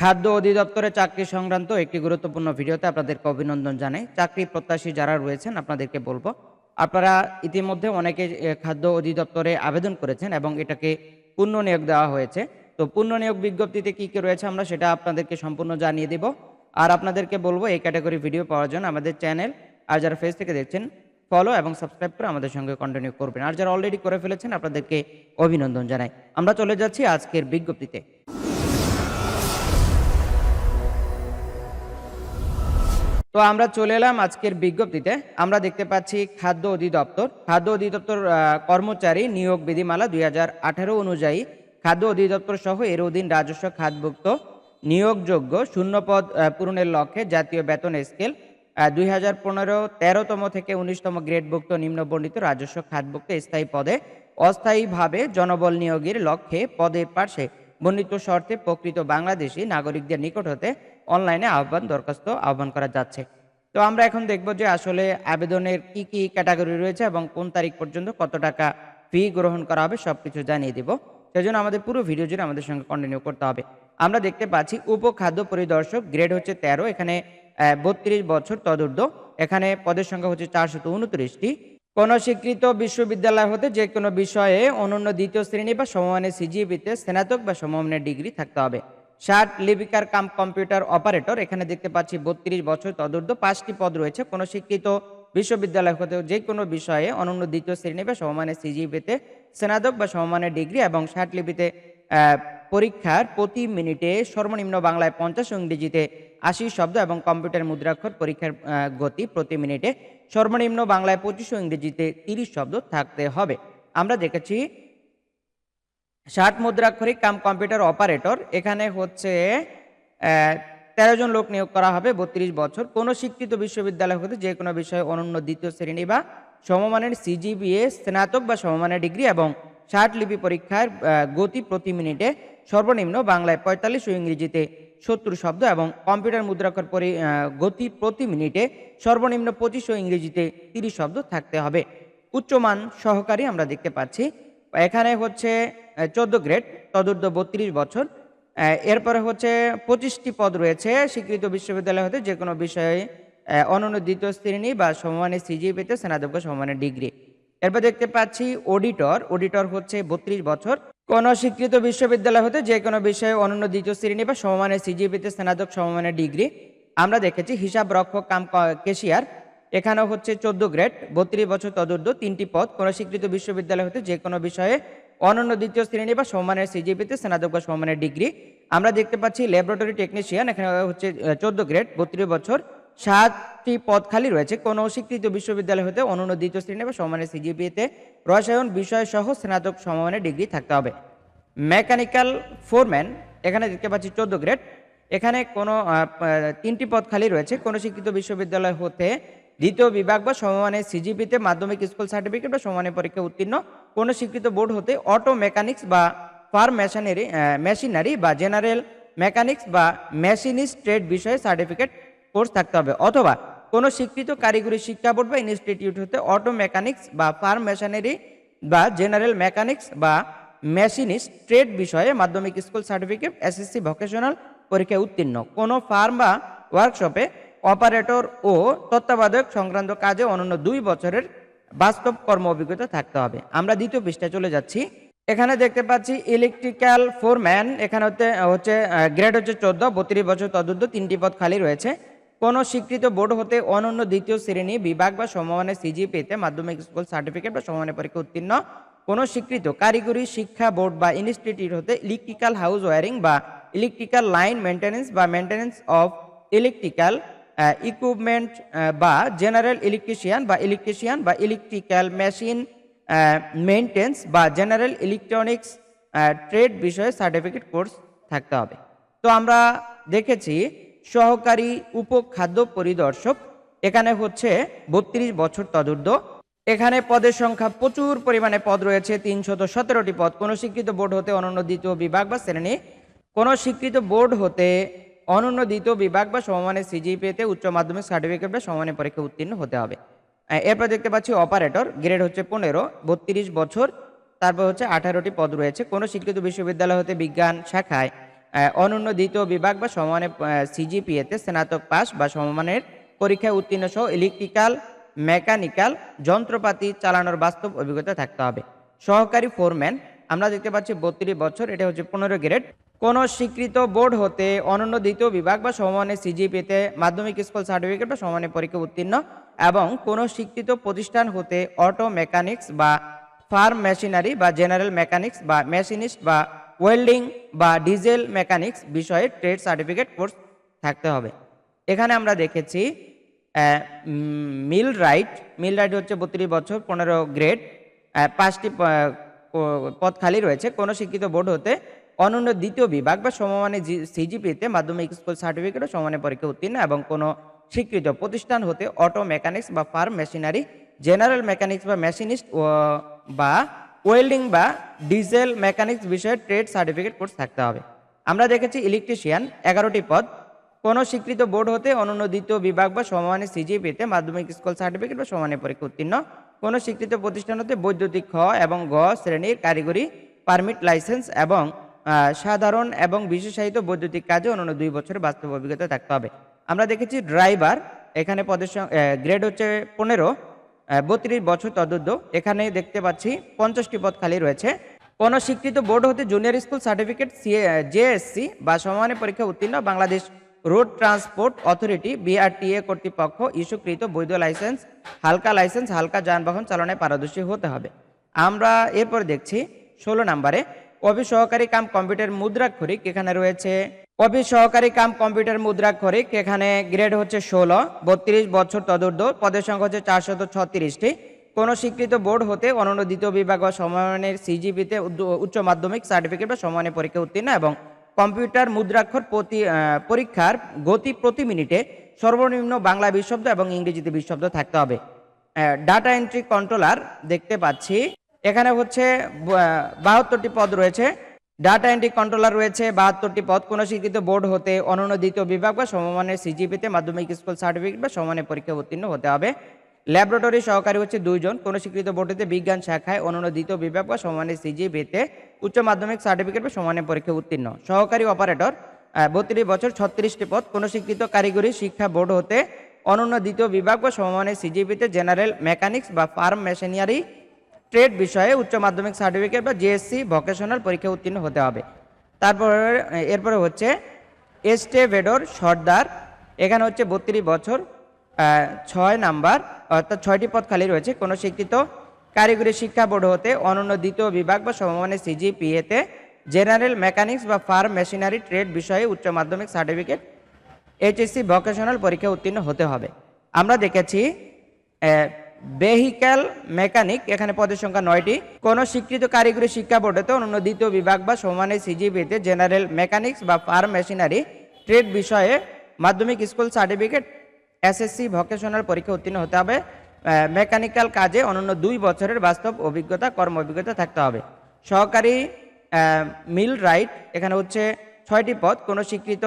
খাদ্য অধিদপ্তরে চাকরি সংক্রান্ত একটি গুরুত্বপূর্ণ ভিডিওতে আপনাদেরকে অভিনন্দন জানাই। চাকরি প্রত্যাশী যারা রয়েছেন, আপনাদেরকে বলব, আপনারা ইতিমধ্যে অনেকে খাদ্য অধিদপ্তরে আবেদন করেছেন এবং এটাকে পূর্ণ নিয়োগ দেওয়া হয়েছে। তো পূর্ণ নিয়োগ বিজ্ঞপ্তিতে কী কী রয়েছে আমরা সেটা আপনাদেরকে সম্পূর্ণ জানিয়ে দেব। আর আপনাদেরকে বলব, এই ক্যাটাগরি ভিডিও পাওয়ার জন্য আমাদের চ্যানেল, আর যারা ফেস থেকে দেখছেন, ফলো এবং সাবস্ক্রাইব করে আমাদের সঙ্গে কন্টিনিউ করবেন। আর যারা অলরেডি করে ফেলেছেন, আপনাদেরকে অভিনন্দন জানাই। আমরা চলে যাচ্ছি আজকের বিজ্ঞপ্তিতে। তো আমরা চলে এলাম আজকের বিজ্ঞপ্তিতে। আমরা দেখতে পাচ্ছি খাদ্য অধিদপ্তর। খাদ্য অধিদপ্তর কর্মচারী নিয়োগ বিধিমালা দুই হাজার আঠেরো অনুযায়ী খাদ্য অধিদপ্তর সহ এর অধীন রাজস্ব খাতভুক্ত নিয়োগযোগ্য শূন্যপদ পূরণের লক্ষ্যে জাতীয় বেতন স্কেল দুই হাজার পনেরো তেরোতম থেকে উনিশতম গ্রেডভুক্ত নিম্নবর্ণিত রাজস্ব খাতভুক্ত স্থায়ী পদে অস্থায়ীভাবে জনবল নিয়োগের লক্ষ্যে পদের পাশে বর্ণিত শর্তে প্রকৃত বাংলাদেশি নাগরিকদের নিকট হতে অনলাইনে আহ্বান দরখাস্ত আহ্বান করা যাচ্ছে। তো আমরা এখন দেখব যে আসলে আবেদনের কি কি ক্যাটাগরি রয়েছে এবং কোন তারিখ পর্যন্ত কত টাকা ফি গ্রহণ করা হবে সব কিছু জানিয়ে দিব। সেজন্য আমাদের পুরো ভিডিও জুড়ে আমাদের সঙ্গে কন্টিনিউ করতে হবে। আমরা দেখতে পাচ্ছি উপখাদ্য পরিদর্শক গ্রেড হচ্ছে তেরো, এখানে বত্রিশ বছর তদূর্ধ্ব। এখানে পদের সংখ্যা হচ্ছে চারশত উনত্রিশটি। কোন স্বীকৃত বিশ্ববিদ্যালয় হতে যে কোনো বিষয়ে অনন্য দ্বিতীয় শ্রেণি বা সমমানের সিজিপিতে স্নাতক বা সমমানের ডিগ্রি থাকতে হবে। ষাট লিপিকার কাম কম্পিউটার অপারেটর, এখানে দেখতে পাচ্ছি বত্রিশ বছর তদূর্ধ্ব পাঁচটি পদ রয়েছে। কোনো স্বীকৃত বিশ্ববিদ্যালয় হতে যে কোনো বিষয়ে অনন্য দ্বিতীয় শ্রেণি বা সমমানের সিজিপিতে স্নাতক বা সমমানের ডিগ্রি এবং ষাট লিপিতে পরীক্ষার প্রতি মিনিটে সর্বনিম্ন বাংলায় পঞ্চাশ ইংরেজিতে আশি শব্দ এবং কম্পিউটার মুদ্রাক্ষর পরীক্ষার গতি প্রতি মিনিটে সর্বনিম্ন বাংলায় পঁচিশ ও ইংরেজিতে তিরিশ শব্দ থাকতে হবে। আমরা দেখেছি, ষাট মুদ্রাক্ষরিক কাম কম্পিউটার অপারেটর, এখানে হচ্ছে তেরো জন লোক নিয়োগ করা হবে বত্রিশ বছর। কোনো শিক্ষিত বিশ্ববিদ্যালয় হতে যে কোনো বিষয়ে অনন্য দ্বিতীয় শ্রেণি বা সমমানের সিজিবিএ, স্নাতক বা সমমানের ডিগ্রি এবং ষাট লিপি পরীক্ষার গতি প্রতি মিনিটে সর্বনিম্ন বাংলায় পঁয়তাল্লিশ ও ইংরেজিতে সত্তর শব্দ এবং কম্পিউটার মুদ্রাক্ষর পরি গতি প্রতি মিনিটে সর্বনিম্ন পঁচিশ ও ইংরেজিতে তিরিশ শব্দ থাকতে হবে। উচ্চমান সহকারী আমরা দেখতে পাচ্ছি। এখানে হচ্ছে চোদ্দ গ্রেড তদূর্ধ্ব বত্রিশ বছর। এরপরে হচ্ছে পঁচিশটি পদ রয়েছে। স্বীকৃত বিশ্ববিদ্যালয় হতে যে কোনো বিষয়ে অনন্য দ্বিতীয় শ্রেণি বা সমমানের সিজিপিতে স্নাতক বা সমমানের ডিগ্রি। এরপর দেখতে পাচ্ছি অডিটর। অডিটর হচ্ছে বত্রিশ বছর। কোন স্বীকৃত বিশ্ববিদ্যালয় হতে যে কোনো বিষয়ে অনন্য দ্বিতীয় শ্রেণি বা সমমানের সিজিপিতে স্নাতক সমমানের ডিগ্রি। আমরা দেখেছি হিসাব রক্ষক কাম কেশিয়ার। এখানেও হচ্ছে চোদ্দ গ্রেড, বত্রিশ বছর তদূর্ধ্ব, তিনটি পদ। কোন স্বীকৃত বিশ্ববিদ্যালয় হতে যে কোনো বিষয়ে অনন্য দ্বিতীয় শ্রেণি বা সমমানের সিজিপিতে স্নাতক বা সমমানের ডিগ্রি। আমরা দেখতে পাচ্ছি ল্যাবরেটরি টেকনিশিয়ান, এখানে হচ্ছে চোদ্দ গ্রেড, বত্রিশ বছর। সাতটি পদ খালি রয়েছে। কোন স্বীকৃত বিশ্ববিদ্যালয় হতে অনন্য দ্বিতীয় শ্রেণি বা সমমানের সিজিপিতে রসায়ন, বিষয় সহ স্নাতক সমমানের ডিগ্রি থাকতে হবে। মেকানিক্যাল ফোরম্যান এখানে দেখতে পাচ্ছি চোদ্দ গ্রেড এখানে কোনো তিনটি পদ খালি রয়েছে। কোনো শিক্ষিত বিশ্ববিদ্যালয় হতে দ্বিতীয় বিভাগ বা সমমানের সিজিপিতে মাধ্যমিক স্কুল সার্টিফিকেট বা সমমানের পরীক্ষা উত্তীর্ণ। কোনো স্বীকৃত বোর্ড হতে অটো মেকানিক্স বা ফার্ম মেশিনারি মেশিনারি বা জেনারেল মেকানিক্স বা মেশিনিস্ট ট্রেড বিষয়ে সার্টিফিকেট কোর্স থাকতে হবে। অথবা কোনো স্বীকৃত কারিগরি শিক্ষা বোর্ড বা ইনস্টিটিউট হতে অটো মেকানিক্স বা ফার্ম মেশিনারি বা জেনারেল মেকানিক্স বা মেশিনিস্ট ট্রেড বিষয়ে মাধ্যমিক স্কুল সার্টিফিকেট, এসএসসি ভোকেশনাল পরীক্ষায় উত্তীর্ণ। কোনো ফার্ম বা ওয়ার্কশপে অপারেটর ও তত্ত্বাবধায়ক সংক্রান্ত কাজে অনন্য দুই বছরের বাস্তব কর্ম অভিজ্ঞতা থাকতে হবে। আমরা দ্বিতীয় পৃষ্ঠায় চলে যাচ্ছি। এখানে দেখতে পাচ্ছি ইলেকট্রিক্যাল ফোরম্যান। এখানে হচ্ছে গ্রেড হচ্ছে চোদ্দ, বত্রিশ বছর তদুর্ধ তিনটি পদ খালি রয়েছে। কোন স্বীকৃত বোর্ড হতে অনন্য দ্বিতীয় শ্রেণি, বিভাগ বা সমমানের সিজি পেতে মাধ্যমিক স্কুল সার্টিফিকেট বা সমমানের পরীক্ষা উত্তীর্ণ। কোন স্বীকৃত কারিগরি, শিক্ষা বোর্ড বা ইনস্টিটিউট হতে ইলেকট্রিক্যাল হাউস ওয়ারিং বা ইলেকট্রিক্যাল লাইন মেনটেন্যান্স বা মেনটেন্যান্স অফ ইলেকট্রিক্যাল ইকুইপমেন্ট বা জেনারেল ইলেকট্রিশিয়ান বা ইলেকট্রিশিয়ান বা ইলেকট্রিক্যাল মেশিন মেনটেন্স বা জেনারেল ইলেকট্রনিক্স ট্রেড বিষয়ে সার্টিফিকেট কোর্স থাকতে হবে। তো আমরা দেখেছি সহকারী উপখাদ্য পরিদর্শক। এখানে হচ্ছে বত্রিশ বছর তদূর্ধ্ব। এখানে পদের সংখ্যা প্রচুর পরিমাণে পদ রয়েছে, তিনশত সতেরোটি পদ। কোনো স্বীকৃত বোর্ড হতে অনন্য দ্বিতীয় বিভাগ বা শ্রেণি। কোনো স্বীকৃত বোর্ড হতে অনন্য দ্বিতীয় বিভাগ বা সমমানের সিজিপিতে উচ্চ মাধ্যমিক সার্টিফিকেট বা সমমানের পরীক্ষা উত্তীর্ণ হতে হবে। এরপর দেখতে পাচ্ছি অপারেটর, গ্রেড হচ্ছে পনেরো, বত্রিশ বছর। তারপর হচ্ছে আঠারোটি পদ রয়েছে। কোনো স্বীকৃত বিশ্ববিদ্যালয় হতে বিজ্ঞান শাখায়। অনন্য দ্বিতীয় বিভাগ বা সমমানের সিজিপিএতে স্নাতক পাস বা সমমানের পরীক্ষায় উত্তীর্ণ সহ ইলেকট্রিক্যাল মেকানিক্যাল যন্ত্রপাতি চালানোর বাস্তব অভিজ্ঞতা থাকতে হবে। সহকারী ফোরম্যান আমরা দেখতে পাচ্ছি বত্রিশ বছর, এটা হচ্ছে পনেরো গ্রেড কোন স্বীকৃত বোর্ড হতে অনন্য দ্বিতীয় বিভাগ বা সমমানের সিজিপিতে মাধ্যমিক স্কুল সার্টিফিকেট বা সমমানের পরীক্ষা উত্তীর্ণ এবং কোন স্বীকৃত প্রতিষ্ঠান হতে অটো মেকানিক্স বা ফার্ম মেশিনারি বা জেনারেল মেকানিক্স বা মেশিনিস্ট বা ওয়েল্ডিং বা ডিজেল মেকানিক্স বিষয়ে ট্রেড সার্টিফিকেট কোর্স থাকতে হবে। এখানে আমরা দেখেছি মিল রাইট মিল রাইট হচ্ছে বত্রিশ বছর, পনেরো গ্রেড পাঁচটি পদ খালি রয়েছে। কোনো শিক্ষিত বোর্ড হতে অনন্য দ্বিতীয় বিভাগ বা সমমানের সিজিপিতে মাধ্যমিক স্কুল সার্টিফিকেট ও সমানের পরীক্ষা উত্তীর্ণ এবং কোনো স্বীকৃত প্রতিষ্ঠান হতে অটো মেকানিক্স বা ফার্ম মেশিনারি জেনারেল মেকানিক্স বা মেশিনিস্ট বা ওয়েল্ডিং বা ডিজেল মেকানিক্স বিষয়ে ট্রেড সার্টিফিকেট কোর্স থাকতে হবে। আমরা দেখেছি ইলেকট্রিশিয়ান, এগারোটি পদ। কোনো স্বীকৃত বোর্ড হতে অনন্য দ্বিতীয় বিভাগ বা সমমানের সিজিপিতে মাধ্যমিক স্কুল সার্টিফিকেট বা সমানের পরীক্ষা উত্তীর্ণ। কোনো স্বীকৃত প্রতিষ্ঠান হতে বৈদ্যুতিক খ এবং গ শ্রেণির কারিগরি, পারমিট লাইসেন্স এবং সাধারণ এবং বিশেষায়িত বৈদ্যুতিক কাজে অনন্য দুই বছরের বাস্তব অভিজ্ঞতা থাকতে হবে। আমরা দেখেছি ড্রাইভার, এখানে পদের গ্রেড হচ্ছে পনেরো। বত্রিশ বছর তদুর্ধ এখানে দেখতে পাচ্ছি পঞ্চাশটি পদ খালি রয়েছে। কোন স্বীকৃত বোর্ড হতে জুনিয়র স্কুল সার্টিফিকেট জেএসসি বা সমানের পরীক্ষা উত্তীর্ণ Bangladesh Road Transport Authority BRTA কর্তৃপক্ষ ইস্যুকৃত বৈধ লাইসেন্স হালকা লাইসেন্স হালকা যানবাহন চালনায় পারদর্শী হতে হবে। আমরা এরপর দেখছি ষোলো নম্বরে অফিস সহকারী কাম কম্পিউটার মুদ্রাক্ষরিক এখানে রয়েছে। অফিস সহকারী কাম কম্পিউটার মুদ্রাক্ষরিক এখানে গ্রেড হচ্ছে ষোলো, বত্রিশ বছর তদুর্ধ পদের সংখ্যা হচ্ছে চারশত ছত্রিশটি। কোন স্বীকৃত বোর্ড হতে অনন্য দ্বিতীয় বিভাগ বা সমমানের সিজিপিতে উচ্চ মাধ্যমিক সার্টিফিকেট বা সমমানের পরীক্ষা উত্তীর্ণ এবং কম্পিউটার মুদ্রাক্ষর প্রতি পরীক্ষার গতি প্রতি মিনিটে সর্বনিম্ন বাংলা বিশব্দ এবং ইংরেজিতে বিশব্দ থাকতে হবে। ডাটা এন্ট্রি কন্ট্রোলার দেখতে পাচ্ছি। এখানে হচ্ছে বাহাত্তরটি পদ রয়েছে। ডাটা এন্ট্রি কন্ট্রোলার রয়েছে, বাহাত্তরটি পদ, কোনো স্বীকৃত বোর্ড হতে অনন্য দ্বিতীয় বিভাগ বা সমমানের সিজিপিতে মাধ্যমিক স্কুল সার্টিফিকেট বা সমানের পরীক্ষা উত্তীর্ণ হতে হবে। ল্যাবরেটরি সহকারী হচ্ছে দুইজন, কোনো স্বীকৃত বোর্ডেতে বিজ্ঞান শাখায় অনন্য দ্বিতীয় বিভাগ বা সমানের সিজিপিতে উচ্চ মাধ্যমিক সার্টিফিকেট বা সমানের পরীক্ষা উত্তীর্ণ। সহকারী অপারেটর বত্রিশ বছর, ছত্রিশটি পদ, কোনো স্বীকৃত কারিগরি শিক্ষা বোর্ড হতে অনন্য দ্বিতীয় বিভাগ বা সমমানের সিজিপিতে জেনারেল মেকানিক্স বা ফার্ম মেশিনারি ট্রেড বিষয়ে উচ্চ মাধ্যমিক সার্টিফিকেট বা জিএসসি ভোকেশনাল পরীক্ষা উত্তীর্ণ হতে হবে। তারপর, এরপরে হচ্ছে এস্টে ভেডর সর্দার, এখানে হচ্ছে বত্রিশ বছর ছয় নাম্বার, অর্থাৎ ছয়টি পদ খালি রয়েছে। কোনো শিক্ষিত কারিগরি শিক্ষা বোর্ড হতে অনন্য দ্বিতীয় বিভাগ বা সমমানের সিজিপিএতে জেনারেল মেকানিক্স বা ফার্ম মেশিনারি ট্রেড বিষয়ে উচ্চ মাধ্যমিক সার্টিফিকেট এইচএসসি ভোকেশনাল পরীক্ষা উত্তীর্ণ হতে হবে। আমরা দেখেছি ভেহিক্যাল মেকানিক এখানে পদের সংখ্যা নয়টি। কোন স্বীকৃত কারিগরি শিক্ষা বোর্ডেতে অনন্য দ্বিতীয় বিভাগ বা সমানের সিজিবিতে জেনারেল মেকানিক্স বা ফার্ম মেশিনারি ট্রেড বিষয়ে মাধ্যমিক স্কুল সার্টিফিকেট এসএসসি ভোকেশনাল পরীক্ষা উত্তীর্ণ হতে হবে। মেকানিক্যাল কাজে অনন্য দুই বছরের বাস্তব অভিজ্ঞতা, কর্ম অভিজ্ঞতা থাকতে হবে। সহকারী মিল রাইট এখানে হচ্ছে ছয়টি পদ। কোনো স্বীকৃত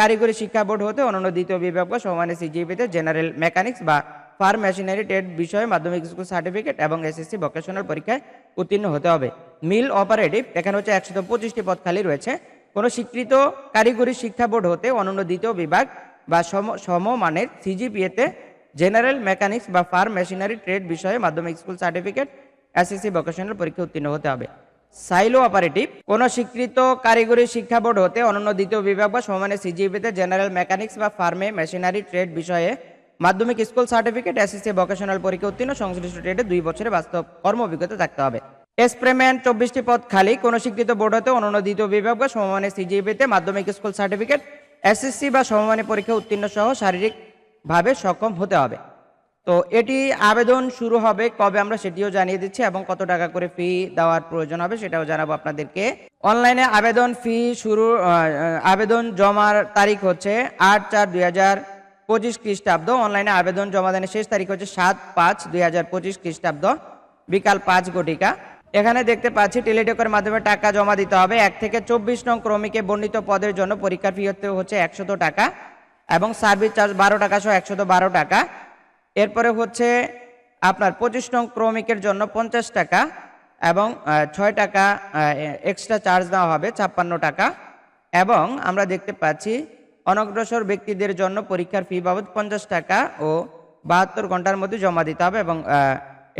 কারিগরি শিক্ষা বোর্ড হতে অনন্য দ্বিতীয় বিভাগ বা সমানের সিজিপিতে জেনারেল মেকানিক্স বা ফার্ম মেশিনারি ট্রেড বিষয়ে মাধ্যমিক স্কুল সার্টিফিকেট এবং এসএসসি ভোকেশনাল পরীক্ষায় উত্তীর্ণ হতে হবে। মিল অপারেটিভ, এখানে হচ্ছে একশত পঁচিশটি পদ খালি রয়েছে। কোনো স্বীকৃত কারিগরি শিক্ষা বোর্ড হতে অনন্য দ্বিতীয় বিভাগ বা সম, সমমানের সিজিপিএতে জেনারেল মেকানিক্স বা ফার্ম মেশিনারি ট্রেড বিষয়ে মাধ্যমিক স্কুল সার্টিফিকেট, এসএসসি ভোকেশনাল পরীক্ষা উত্তীর্ণ হতে হবে। সাইলো অপারেটিভ, কোনো স্বীকৃত কারিগরি শিক্ষা বোর্ড হতে অনন্য দ্বিতীয় বিভাগ বা সমানের সিজিপিতে জেনারেল মেকানিক্স বা ফার্মে মেশিনারি ট্রেড বিষয়ে মাধ্যমিক স্কুল সার্টিফিকেট, এসএসসি ভোকেশনাল পরীক্ষা উত্তীর্ণ, সংশ্লিষ্ট ট্রেডে দুই বছরের বাস্তব কর্ম অভিজ্ঞতা থাকতে হবে। এক্সপেরিমেন্ট চব্বিশটি পদ খালি, কোন স্বীকৃত বোর্ড হতে অনন্য দ্বিতীয় বিভাগ বা সমমানের সিজিপিতে মাধ্যমিক স্কুল সার্টিফিকেট, এসএসসি বা সমমানের পরীক্ষা উত্তীর্ণ সহ শারীরিকভাবে সক্ষম হতে হবে। তো এটি আবেদন শুরু হবে, কবে আমরা সেটিও জানিয়ে দিচ্ছি এবং কত টাকা করে ফি দেওয়ার প্রয়োজন হবে সেটাও জানাব আপনাদেরকে। অনলাইনে আবেদন ফি শুরু আবেদন জমার তারিখ হচ্ছে আট চার দুই হাজার পঁচিশ খ্রিস্টাব্দ, অনলাইনে আবেদন জমা দানের শেষ তারিখ হচ্ছে সাত পাঁচ দুই হাজার পঁচিশ খ্রিস্টাব্দ, বিকাল পাঁচ ঘটিকা। এখানে দেখতে পাচ্ছি, টেলিটকের মাধ্যমে টাকা জমা দিতে হবে। এক থেকে চব্বিশ নং ক্রমিকে বর্ণিত পদের জন্য পরীক্ষার ফি হতে হচ্ছে একশত টাকা এবং সার্ভিস চার্জ বারো টাকা সহ একশত বারো টাকা। এরপরে হচ্ছে আপনার পঁচিশ নং ক্রমিকের জন্য পঞ্চাশ টাকা এবং ছয় টাকা এক্সট্রা চার্জ দেওয়া হবে, ছাপ্পান্ন টাকা। এবং আমরা দেখতে পাচ্ছি অনগ্রসর ব্যক্তিদের জন্য পরীক্ষার ফি বাবদ পঞ্চাশ টাকা ও বাহাত্তর ঘণ্টার মধ্যে জমা দিতে হবে এবং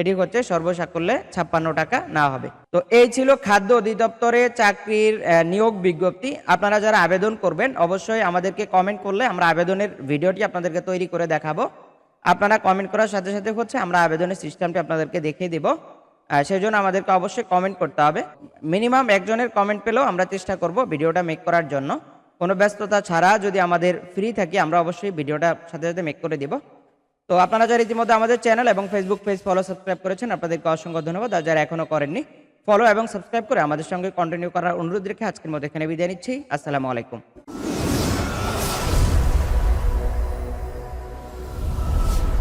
এটি হচ্ছে সর্বসাকুল্যে ছাপ্পান্ন টাকা নেওয়া হবে। তো এই ছিল খাদ্য অধিদপ্তরে চাকরির নিয়োগ বিজ্ঞপ্তি। আপনারা যারা আবেদন করবেন, অবশ্যই আমাদেরকে কমেন্ট করলে আমরা আবেদনের ভিডিওটি আপনাদেরকে তৈরি করে দেখাবো। আপনারা কমেন্ট করার সাথে সাথে হচ্ছে আমরা আবেদনের সিস্টেমটি আপনাদেরকে দেখিয়ে দিব। সেই জন্য আমাদেরকে অবশ্যই কমেন্ট করতে হবে। মিনিমাম একজনের কমেন্ট পেলেও আমরা চেষ্টা করব ভিডিওটা মেক করার জন্য। কোনো ব্যস্ততা ছাড়া যদি আমাদের ফ্রি থাকি, আমরা অবশ্যই ভিডিওটা সাথে সাথে মেক করে দিব। তো আপনারা যারা ইতিমধ্যে আমাদের চ্যানেল এবং ফেসবুক পেজ ফলো সাবস্ক্রাইব করেছেন, আপনাদেরকে অসংখ্য ধন্যবাদ। আর যারা এখনও করেননি ফলো এবং সাবস্ক্রাইব করে আমাদের সঙ্গে কন্টিনিউ করার অনুরোধ রেখে আজকের মধ্যে এখানে বিদায় নিচ্ছি। আসসালামু আলাইকুম।